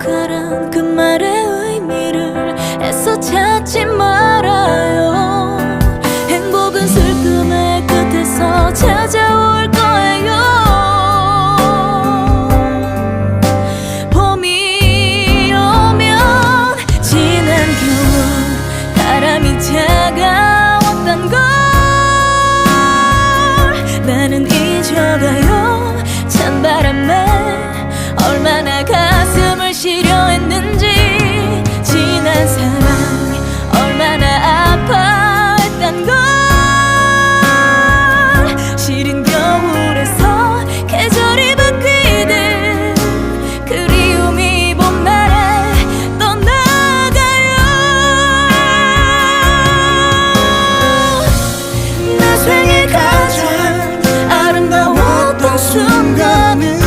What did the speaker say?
행복하란 그 말의 의미를 애써 찾지 말아요. 행복은 슬픔의 끝에서 찾아올 거예요. 봄이 오면 지난 겨울 바람이 차가웠던 걸 나는 잊어가요. 찬바람에 얼마나 가 순간은